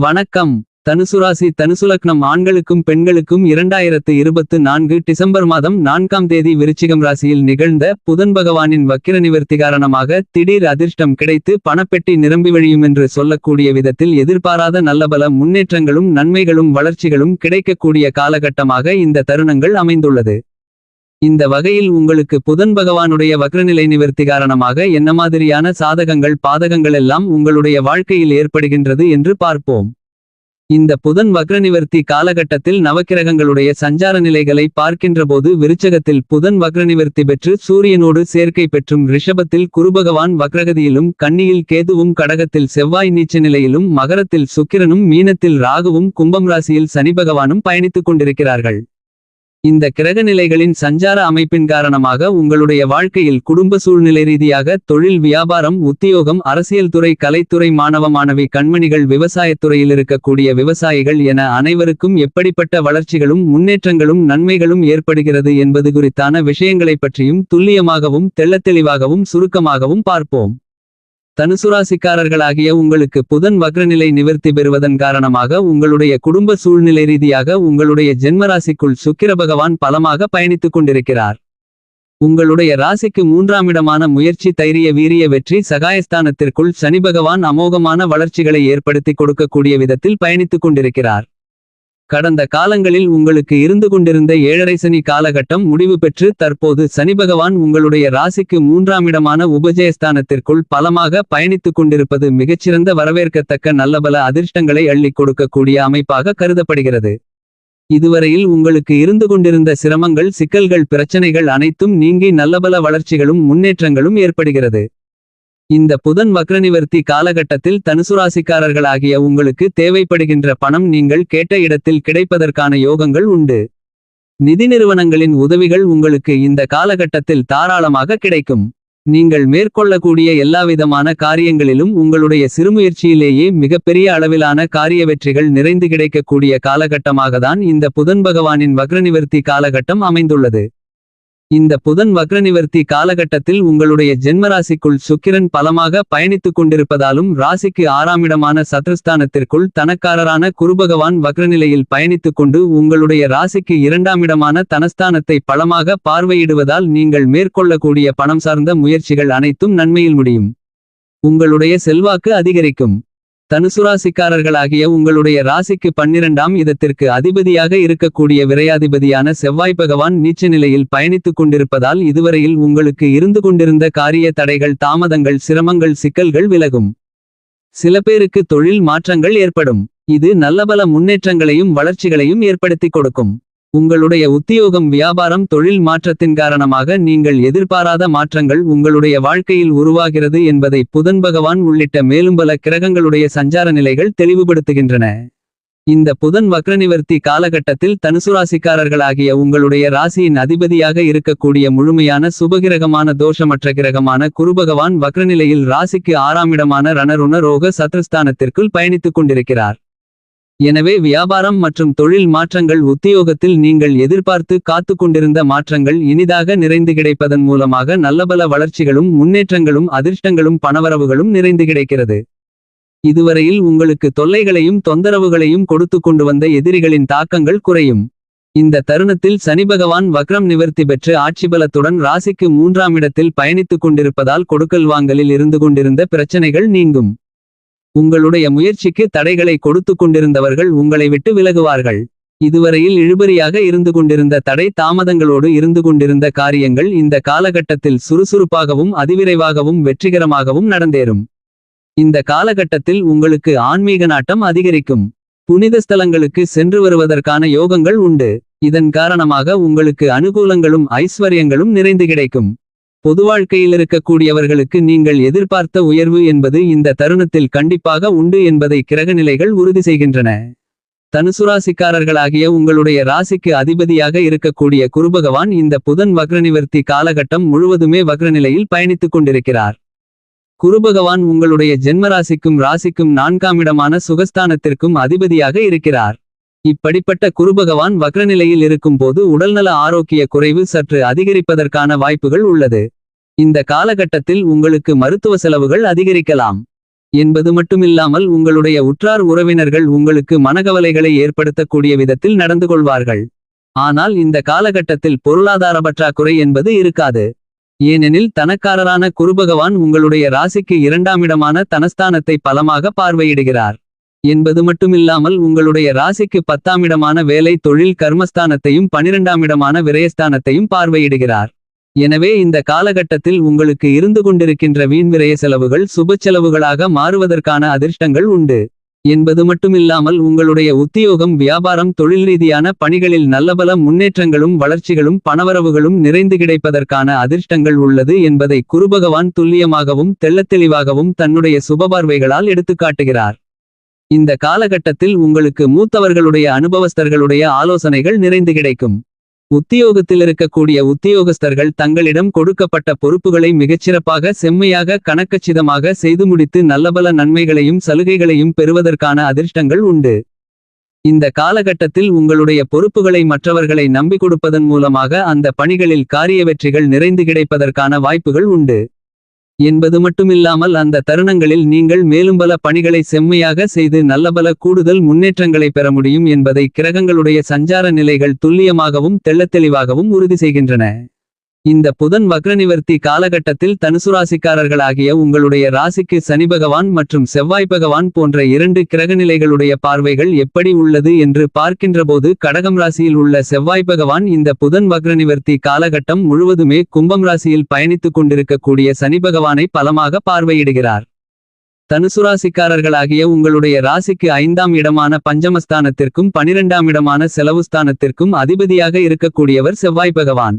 வணக்கம். தனுசுராசி தனுசுலக்னம் ஆண்களுக்கும் பெண்களுக்கும் இரண்டாயிரத்து இருபத்து நான்கு டிசம்பர் மாதம் நான்காம் தேதி விருச்சிகம் ராசியில் நிகழ்ந்த புதன் பகவானின் வக்கிர நிவர்த்தி காரணமாக திடீர் அதிர்ஷ்டம் கிடைத்து பணப்பெட்டி நிரம்பி வழியும் என்று சொல்லக்கூடிய விதத்தில் எதிர்பாராத நல்லபல முன்னேற்றங்களும் நன்மைகளும் வளர்ச்சிகளும் கிடைக்கக்கூடிய காலகட்டமாக இந்த தருணங்கள் அமைந்துள்ளது. இந்த வகையில் உங்களுக்கு புதன் பகவானுடைய வக்ரநிலை நிவர்த்தி காரணமாக என்ன மாதிரியான சாதகங்கள் பாதகங்கள் எல்லாம் உங்களுடைய வாழ்க்கையில் ஏற்படுகின்றது என்று பார்ப்போம். இந்த புதன் வக்ரநிவர்த்தி காலகட்டத்தில் நவக்கிரகங்களுடைய சஞ்சார நிலைகளை பார்க்கின்றபோது விருச்சகத்தில் புதன் வக்ரநிவர்த்தி பெற்று சூரியனோடு சேர்க்கை பெற்றும் ரிஷபத்தில் குருபகவான் வக்ரகதியிலும் கன்னியில் கேதுவும் கடகத்தில் செவ்வாய் நீச்ச நிலையிலும் மகரத்தில் சுக்கிரனும் மீனத்தில் ராகுவும் கும்பம் ராசியில் சனி பகவானும் பயணித்துக் கொண்டிருக்கிறார்கள். இந்த கிரகநிலைகளின் சஞ்சார அமைப்பின் காரணமாக உங்களுடைய வாழ்க்கையில் குடும்ப சூழ்நிலை ரீதியாக தொழில் வியாபாரம் உத்தியோகம் அரசியல் துறை கலைத்துறை மாணவ மாணவி கண்மணிகள் விவசாயத்துறையில் இருக்கக்கூடிய விவசாயிகள் என அனைவருக்கும் எப்படிப்பட்ட வளர்ச்சிகளும் முன்னேற்றங்களும் நன்மைகளும் ஏற்படுகிறது என்பது குறித்தான விஷயங்களைப் பற்றியும் துல்லியமாகவும் தெள்ளத்தெளிவாகவும் சுருக்கமாகவும் பார்ப்போம். தனுசுராசிக்காரர்களாகிய உங்களுக்கு புதன் வக்ரநிலை நிவர்த்தி பெறுவதன் காரணமாக உங்களுடைய குடும்ப சூழ்நிலை ரீதியாக உங்களுடைய ஜென்மராசிக்குள் சுக்கிர பகவான் பலமாக பயணித்துக் கொண்டிருக்கிறார். உங்களுடைய ராசிக்கு மூன்றாம் இடமான முயற்சி தைரிய வீரிய வெற்றி சகாயஸ்தானத்திற்குள் சனி பகவான் அமோகமான வளர்ச்சிகளை ஏற்படுத்தி கொடுக்கக்கூடிய விதத்தில் பயணித்துக் கொண்டிருக்கிறார். கடந்த காலங்களில் உங்களுக்கு இருந்து கொண்டிருந்த ஏழரை சனி காலகட்டம் முடிவு பெற்று தற்போது சனி பகவான் உங்களுடைய ராசிக்கு மூன்றாம் இடமான உபஜயஸ்தானத்திற்குள் பலமாக பயணித்துக் கொண்டிருப்பது மிகச்சிறந்த வரவேற்கத்தக்க நல்லபல அதிர்ஷ்டங்களை அள்ளிக் கொடுக்கக்கூடிய அமைப்பாக கருதப்படுகிறது. இதுவரையில் உங்களுக்கு இருந்து கொண்டிருந்த சிரமங்கள் சிக்கல்கள் பிரச்சனைகள் அனைத்தும் நீங்கி நல்லபல வளர்ச்சிகளும் முன்னேற்றங்களும் ஏற்படுகிறது. இந்த புதன் வக்ரநிவர்த்தி காலகட்டத்தில் தனுசுராசிக்காரர்களாகிய உங்களுக்கு தேவைப்படுகின்ற பணம் நீங்கள் கேட்ட இடத்தில் கிடைப்பதற்கான யோகங்கள் உண்டு. நிதி நிறுவனங்களின் உதவிகள் உங்களுக்கு இந்த காலகட்டத்தில் தாராளமாக கிடைக்கும். நீங்கள் மேற்கொள்ளக்கூடிய எல்லாவிதமான காரியங்களிலும் உங்களுடைய சிறுமுயற்சியிலேயே மிகப்பெரிய அளவிலான காரிய வெற்றிகள் நிறைந்து கிடைக்கக்கூடிய காலகட்டமாகத்தான் இந்த புதன் பகவானின் வக்ரநிவர்த்தி காலகட்டம் அமைந்துள்ளது. இந்த புதன் வக்ரநிவர்த்தி காலகட்டத்தில் உங்களுடைய ஜென்மராசிக்குள் சுக்கிரன் பலமாக பயணித்துக் கொண்டிருப்பதாலும் ராசிக்கு ஆறாமிடமான சத்ருஸ்தானத்திற்குள் தனக்காரரான குருபகவான் வக்ரநிலையில் பயணித்துக் கொண்டு உங்களுடைய ராசிக்கு இரண்டாமிடமான தனஸ்தானத்தை பலமாக பார்வையிடுவதால் நீங்கள் மேற்கொள்ளக்கூடிய பணம் சார்ந்த முயற்சிகள் அனைத்தும் நன்மையில் முடியும். உங்களுடைய செல்வாக்கு அதிகரிக்கும். தனுசுராசிக்காரர்களாகிய உங்களுடைய ராசிக்கு பன்னிரண்டாம் இதத்திற்கு அதிபதியாக இருக்கக்கூடிய விரையாதிபதியான செவ்வாய் பகவான் நீச்ச நிலையில் பயணித்துக் கொண்டிருப்பதால் இதுவரையில் உங்களுக்கு இருந்து கொண்டிருந்த காரிய தடைகள் தாமதங்கள் சிரமங்கள் சிக்கல்கள் விலகும். சில பேருக்கு தொழில் மாற்றங்கள் ஏற்படும். இது நல்லபல முன்னேற்றங்களையும் வளர்ச்சிகளையும் ஏற்படுத்திக் கொடுக்கும். உங்களுடைய உத்தியோகம் வியாபாரம் தொழில் மாற்றத்தின் காரணமாக நீங்கள் எதிர்பாராத மாற்றங்கள் உங்களுடைய வாழ்க்கையில் உருவாகிறது என்பதை புதன் பகவான் உள்ளிட்ட மேலும் பல கிரகங்களுடைய சஞ்சார நிலைகள் தெளிவுபடுத்துகின்றன. இந்த புதன் வக்ரநிவர்த்தி காலகட்டத்தில் தனுசுராசிக்காரர்களாகிய உங்களுடைய ராசியின் அதிபதியாக இருக்கக்கூடிய முழுமையான சுபகிரகமான தோஷமற்ற கிரகமான குருபகவான் வக்ரநிலையில் ராசிக்கு ஆறாமிடமான ரணருண ரோக சத்ருஸ்தானத்திற்குள் பயணித்துக் கொண்டிருக்கிறார். எனவே வியாபாரம் மற்றும் தொழில் மாற்றங்கள் உத்தியோகத்தில் நீங்கள் எதிர்பார்த்து காத்து கொண்டிருந்த மாற்றங்கள் இனிதாக நிறைந்து கிடைப்பதன் மூலமாக நல்லபல வளர்ச்சிகளும் முன்னேற்றங்களும் அதிர்ஷ்டங்களும் பணவரவுகளும் நிறைந்து கிடைக்கிறது. இதுவரையில் உங்களுக்கு தொல்லைகளையும் தொந்தரவுகளையும் கொடுத்து கொண்டு வந்த எதிரிகளின் தாக்கங்கள் குறையும். இந்த தருணத்தில் சனி பகவான் வக்ரம் நிவர்த்தி பெற்று ஆட்சிபலத்துடன் ராசிக்கு மூன்றாம் இடத்தில் பயணித்துக் கொண்டிருப்பதால் கொடுக்கல் வாங்கலில் இருந்து கொண்டிருந்த பிரச்சனைகள் நீங்கும். உங்களுடைய முயற்சிக்கு தடைகளை கொடுத்து கொண்டிருந்தவர்கள் உங்களை விட்டு விலகுவார்கள். இதுவரையில் இழுபறியாக இருந்து கொண்டிருந்த தடை தாமதங்களோடு இருந்து கொண்டிருந்த காரியங்கள் இந்த காலகட்டத்தில் சுறுசுறுப்பாகவும் அதிவிரைவாகவும் வெற்றிகரமாகவும் நடந்தேறும். இந்த காலகட்டத்தில் உங்களுக்கு ஆன்மீக நாட்டம் அதிகரிக்கும். புனித ஸ்தலங்களுக்கு சென்று வருவதற்கான யோகங்கள் உண்டு. இதன் காரணமாக உங்களுக்கு அனுகூலங்களும் ஐஸ்வர்யங்களும் நிறைந்து கிடைக்கும். பொது வாழ்க்கையில் இருக்கக்கூடியவர்களுக்கு நீங்கள் எதிர்பார்த்த உயர்வு என்பது இந்த தருணத்தில் கண்டிப்பாக உண்டு என்பதை கிரகநிலைகள் உறுதி செய்கின்றன. தனுசுராசிக்காரர்களாகிய உங்களுடைய ராசிக்கு அதிபதியாக இருக்கக்கூடிய குருபகவான் இந்த புதன் வக்ரநிவர்த்தி காலகட்டம் முழுவதுமே வக்ரநிலையில் பயணித்துக் கொண்டிருக்கிறார். குருபகவான் உங்களுடைய ஜென்மராசிக்கும் ராசிக்கும் நான்காம் இடமான சுகஸ்தானத்திற்கும் அதிபதியாக இருக்கிறார். இப்படிப்பட்ட குருபகவான் வக்ரநிலையில் இருக்கும்போது உடல்நல ஆரோக்கிய குறைவு சற்று அதிகரிப்பதற்கான வாய்ப்புகள் உள்ளது. இந்த காலகட்டத்தில் உங்களுக்கு மருத்துவ செலவுகள் அதிகரிக்கலாம். என்பது மட்டுமில்லாமல் உங்களுடைய உற்றார் உறவினர்கள் உங்களுக்கு மனகவலைகளை ஏற்படுத்தக்கூடிய விதத்தில் நடந்து கொள்வார்கள். ஆனால் இந்த காலகட்டத்தில் பொருளாதார பற்றாக்குறை என்பது இருக்காது. ஏனெனில் தனக்காரரான குருபகவான் உங்களுடைய ராசிக்கு இரண்டாமிடமான தனஸ்தானத்தை பலமாக பார்வையிடுகிறார். என்பது மட்டுமில்லாமல் உங்களுடைய ராசிக்கு பத்தாமிடமான வேலை தொழில் கர்மஸ்தானத்தையும் பனிரெண்டாம் இடமான விரயஸ்தானத்தையும் பார்வையிடுகிறார். எனவே இந்த காலகட்டத்தில் உங்களுக்கு இருந்து கொண்டிருக்கின்ற வீண் விரய செலவுகள் சுப செலவுகளாக மாறுவதற்கான அதிர்ஷ்டங்கள் உண்டு. என்பது மட்டுமில்லாமல் உங்களுடைய உத்தியோகம் வியாபாரம் தொழில் ரீதியான பணிகளில் நல்லபல முன்னேற்றங்களும் வளர்ச்சிகளும் பணவரவுகளும் நிறைந்து கிடைப்பதற்கான அதிர்ஷ்டங்கள் உள்ளது என்பதை குருபகவான் துல்லியமாகவும் தெள்ளத்தெளிவாகவும் தன்னுடைய சுபபார்வைகளால் எடுத்துக்காட்டுகிறார். இந்த காலகட்டத்தில் உங்களுக்கு மூத்தவர்களுடைய அனுபவஸ்தர்களுடைய ஆலோசனைகள் நிறைந்து கிடைக்கும். உத்தியோகத்தில் இருக்கக்கூடிய உத்தியோகஸ்தர்கள் தங்களிடம் கொடுக்கப்பட்ட பொறுப்புகளை மிகச்சிறப்பாக செம்மையாக கணக்கச்சிதமாக செய்து முடித்து நல்லபல நன்மைகளையும் சலுகைகளையும் பெறுவதற்கான அதிர்ஷ்டங்கள் உண்டு. இந்த காலகட்டத்தில் உங்களுடைய பொறுப்புகளை மற்றவர்களை நம்பிக் கொடுப்பதன் மூலமாக அந்த பணிகளில் காரிய வெற்றிகள் நிறைந்து கிடைப்பதற்கான வாய்ப்புகள் உண்டு. என்பது மட்டுமில்லாமல் அந்த தருணங்களில் நீங்கள் மேலும் பல பணிகளை செம்மையாக செய்து நல்லபல கூடுதல் முன்னேற்றங்களை பெற முடியும் என்பதை கிரகங்களுடைய சஞ்சார நிலைகள் துல்லியமாகவும் தெள்ளத்தெளிவாகவும் உறுதி செய்கின்றன. இந்த புதன் வக்ரநிவர்த்தி காலகட்டத்தில் தனுசுராசிக்காரர்களாகிய உங்களுடைய ராசிக்கு சனி பகவான் மற்றும் செவ்வாய் பகவான் போன்ற இரண்டு கிரகநிலைகளுடைய பார்வைகள் எப்படி உள்ளது என்று பார்க்கின்றபோது கடகம் ராசியில் உள்ள செவ்வாய் பகவான் இந்த புதன் வக்ரநிவர்த்தி காலகட்டம் முழுவதுமே கும்பம் ராசியில் பயணித்துக் கொண்டிருக்கக்கூடிய சனி பகவானை பலமாக பார்வையிடுகிறார். தனுசுராசிக்காரர்களாகிய உங்களுடைய ராசிக்கு ஐந்தாம் இடமான பஞ்சமஸ்தானத்திற்கும் பனிரெண்டாம் இடமான செலவுஸ்தானத்திற்கும் அதிபதியாக இருக்கக்கூடியவர் செவ்வாய் பகவான்.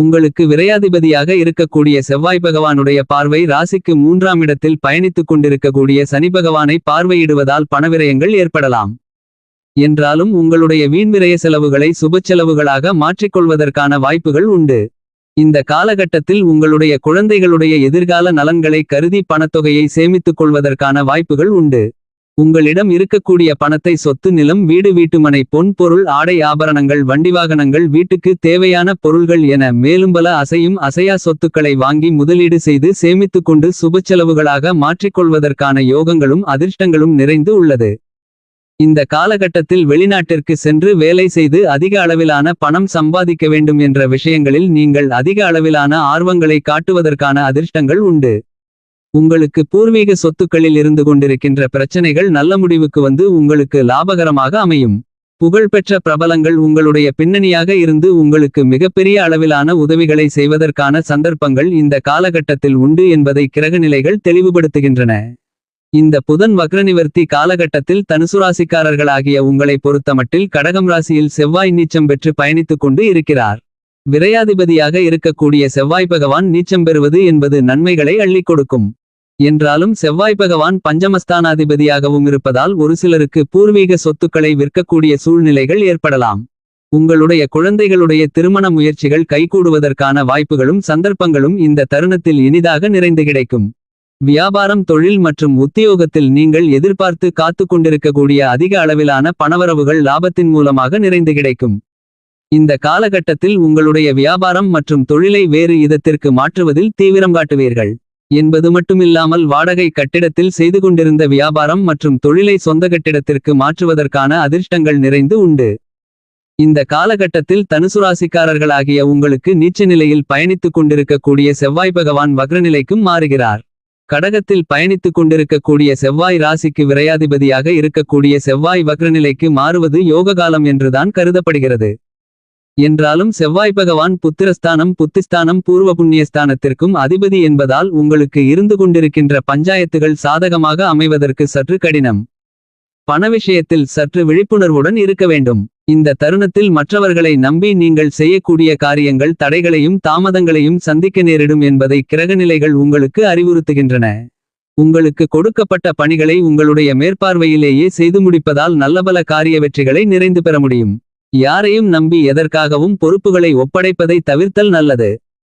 உங்களுக்கு விரையாதிபதியாக இருக்கக்கூடிய செவ்வாய் பகவானுடைய பார்வை ராசிக்கு மூன்றாம் இடத்தில் பயணித்துக் கொண்டிருக்கக்கூடிய சனி பகவானை பார்வையிடுவதால் பணவிரயங்கள் ஏற்படலாம். என்றாலும் உங்களுடைய வீண்விரய செலவுகளை சுபச்செலவுகளாக மாற்றிக்கொள்வதற்கான வாய்ப்புகள் உண்டு. இந்த காலகட்டத்தில் உங்களுடைய குழந்தைகளுடைய எதிர்கால நலன்களை கருதி பணத்தொகையை சேமித்துக் கொள்வதற்கான வாய்ப்புகள் உண்டு. உங்களிடம் இருக்கக்கூடிய பணத்தை சொத்து நிலம் வீடு வீட்டுமனை பொன் பொருள் ஆடை ஆபரணங்கள் வண்டிவாகனங்கள் வீட்டுக்கு தேவையான பொருள்கள் என மேலும் பல அசையும் அசையா சொத்துக்களை வாங்கி முதலீடு செய்து சேமித்துக்கொண்டு சுபச்செலவுகளாக மாற்றிக்கொள்வதற்கான யோகங்களும் அதிர்ஷ்டங்களும் நிறைந்து உள்ளது. இந்த காலகட்டத்தில் வெளிநாட்டிற்கு சென்று வேலை செய்து அதிக அளவிலான பணம் சம்பாதிக்க வேண்டும் என்ற விஷயங்களில் நீங்கள் அதிக அளவிலான ஆர்வங்களை காட்டுவதற்கான அதிர்ஷ்டங்கள் உண்டு. உங்களுக்கு பூர்வீக சொத்துக்களில் இருந்து கொண்டிருக்கின்ற பிரச்சனைகள் நல்ல முடிவுக்கு வந்து உங்களுக்கு லாபகரமாக அமையும். புகழ்பெற்ற பிரபலங்கள் உங்களுடைய பின்னணியாக இருந்து உங்களுக்கு மிகப்பெரிய அளவிலான உதவிகளை செய்வதற்கான சந்தர்ப்பங்கள் இந்த காலகட்டத்தில் உண்டு என்பதை கிரகநிலைகள் தெளிவுபடுத்துகின்றன. இந்த புதன் வக்ரநிவர்த்தி காலகட்டத்தில் தனுசுராசிக்காரர்களாகிய உங்களை பொறுத்தமட்டில் கடகம் ராசியில் செவ்வாய் நீச்சம் பெற்று பயணித்துக் கொண்டு இருக்கிறார். விரையாதிபதியாக இருக்கக்கூடிய செவ்வாய் பகவான் நீச்சம் பெறுவது என்பது நன்மைகளை அள்ளிக் கொடுக்கும். என்றாலும் செவ்வாய் பகவான் பஞ்சமஸ்தானாதிபதியாகவும் இருப்பதால் ஒரு சிலருக்கு பூர்வீக சொத்துக்களை விற்கக்கூடிய சூழ்நிலைகள் ஏற்படலாம். உங்களுடைய குழந்தைகளுடைய திருமண முயற்சிகள் கைகூடுவதற்கான வாய்ப்புகளும் சந்தர்ப்பங்களும் இந்த தருணத்தில் இனிதாக நிறைந்து கிடைக்கும். வியாபாரம் தொழில் மற்றும் உத்தியோகத்தில் நீங்கள் எதிர்பார்த்து காத்து கொண்டிருக்கக்கூடிய அதிக அளவிலான பணவரவுகள் லாபத்தின் மூலமாக நிறைந்து கிடைக்கும். இந்த காலகட்டத்தில் உங்களுடைய வியாபாரம் மற்றும் தொழிலை வேறு இதத்திற்கு மாற்றுவதில் தீவிரம் காட்டுவீர்கள். என்பது மட்டுமில்லாமல் வாடகை கட்டிடத்தில் செய்து கொண்டிருந்த வியாபாரம் மற்றும் தொழிலை சொந்த கட்டிடத்திற்கு மாற்றுவதற்கான அதிர்ஷ்டங்கள் நிறைந்து உண்டு. இந்த காலகட்டத்தில் தனுசுராசிக்காரர்களாகிய உங்களுக்கு நீச்ச நிலையில் பயணித்துக் கொண்டிருக்கக்கூடிய செவ்வாய் பகவான் வக்ரநிலைக்கும் மாறுகிறார். கடகத்தில் பயணித்துக் கொண்டிருக்கக்கூடிய செவ்வாய் ராசிக்கு விரையாதிபதியாக இருக்கக்கூடிய செவ்வாய் வக்ரநிலைக்கு மாறுவது யோககாலம் என்றுதான் கருதப்படுகிறது. என்றாலும் செவ்வாய் பகவான் புத்திரஸ்தானம் புத்திஸ்தானம் பூர்வ புண்ணியஸ்தானத்திற்கும் அதிபதி என்பதால் உங்களுக்கு இருந்து கொண்டிருக்கின்ற பஞ்சாயத்துகள் சாதகமாக அமைவதற்கு சற்று கடினம். பண விஷயத்தில் சற்று விழிப்புணர்வுடன் இருக்க வேண்டும். இந்த தருணத்தில் மற்றவர்களை நம்பி நீங்கள் செய்யக்கூடிய காரியங்கள் தடைகளையும் தாமதங்களையும் சந்திக்க நேரிடும் என்பதை கிரகநிலைகள் உங்களுக்கு அறிவுறுத்துகின்றன. உங்களுக்கு கொடுக்கப்பட்ட பணிகளை உங்களுடைய மேற்பார்வையிலேயே செய்து முடிப்பதால் நல்லபல காரிய வெற்றிகளை நிறைந்து பெற முடியும். யாரையும் நம்பி எதற்காகவும் பொறுப்புகளை ஒப்படைப்பதை தவிர்த்தல் நல்லது.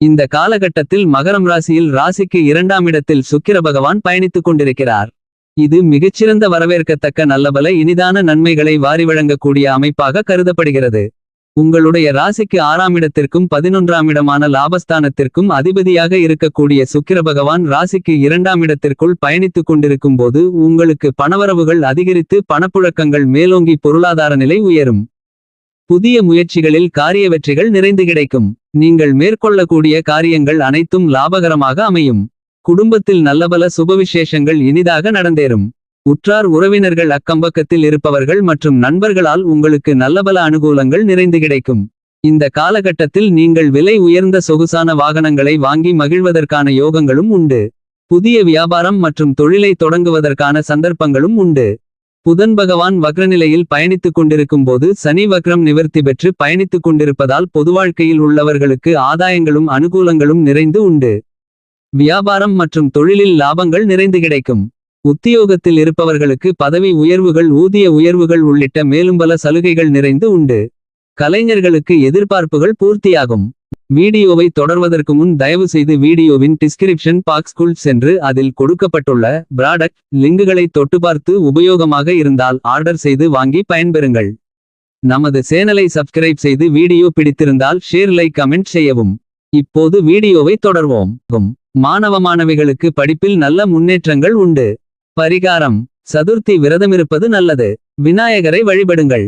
இந்த காலகட்டத்தில் மகரம் ராசியில் ராசிக்கு இரண்டாம் இடத்தில் சுக்கிர பகவான் பயணித்துக் கொண்டிருக்கிறார். இது மிகச்சிறந்த வரவேற்கத்தக்க நல்லபல இனிதான நன்மைகளை வாரி வழங்கக்கூடிய அமைப்பாக கருதப்படுகிறது. உங்களுடைய ராசிக்கு ஆறாம் இடத்திற்கும் பதினொன்றாம் இடமான லாபஸ்தானத்திற்கும் அதிபதியாக இருக்கக்கூடிய சுக்கிர பகவான் ராசிக்கு இரண்டாம் இடத்திற்குள் பயணித்துக் கொண்டிருக்கும் போது உங்களுக்கு பணவரவுகள் அதிகரித்து பணப்புழக்கங்கள் மேலோங்கி பொருளாதார நிலை உயரும். புதிய முயற்சிகளில் காரிய வெற்றிகள் நிறைந்து கிடைக்கும். நீங்கள் மேற்கொள்ளக்கூடிய காரியங்கள் அனைத்தும் லாபகரமாக அமையும். குடும்பத்தில் நல்லபல சுபவிசேஷங்கள் இனிதாக நடந்தேறும். உற்றார் உறவினர்கள் அக்கம்பக்கத்தில் இருப்பவர்கள் மற்றும் நண்பர்களால் உங்களுக்கு நல்லபல அனுகூலங்கள் நிறைந்து கிடைக்கும். இந்த காலகட்டத்தில் நீங்கள் விலை உயர்ந்த சொகுசான வாகனங்களை வாங்கி மகிழ்வதற்கான யோகங்களும் உண்டு. புதிய வியாபாரம் மற்றும் தொழிலை தொடங்குவதற்கான சந்தர்ப்பங்களும் உண்டு. புதன் பகவான் வக்ரநிலையில் பயணித்துக் கொண்டிருக்கும் போது சனி வக்ரம் நிவர்த்தி பெற்று பயணித்துக் கொண்டிருப்பதால் பொதுவாழ்க்கையில் உள்ளவர்களுக்கு ஆதாயங்களும் அனுகூலங்களும் நிறைந்து உண்டு. வியாபாரம் மற்றும் தொழிலில் லாபங்கள் நிறைந்து கிடைக்கும். உத்தியோகத்தில் இருப்பவர்களுக்கு பதவி உயர்வுகள் ஊதிய உயர்வுகள் உள்ளிட்ட மேலும் பல சலுகைகள் நிறைந்து உண்டு. கலைஞர்களுக்கு எதிர்பார்ப்புகள் பூர்த்தியாகும். வீடியோவை தொடர்வதற்கு முன் தயவு செய்து வீடியோவின் டிஸ்கிரிப்ஷன் பாக்ஸ்குள் சென்று அதில் கொடுக்கப்பட்டுள்ள ப்ராடக்ட் லிங்குகளை தொட்டு பார்த்து உபயோகமாக இருந்தால் ஆர்டர் செய்து வாங்கி பயன்பெறுங்கள். நமது சேனலை சப்ஸ்கிரைப் செய்து வீடியோ பிடித்திருந்தால் ஷேர் லைக் கமெண்ட் செய்யவும். இப்போது வீடியோவை தொடர்வோம். மாணவ மாணவிகளுக்கு படிப்பில் நல்ல முன்னேற்றங்கள் உண்டு. பரிகாரம். சதுர்த்தி விரதமிருப்பது நல்லது. விநாயகரை வழிபடுங்கள்.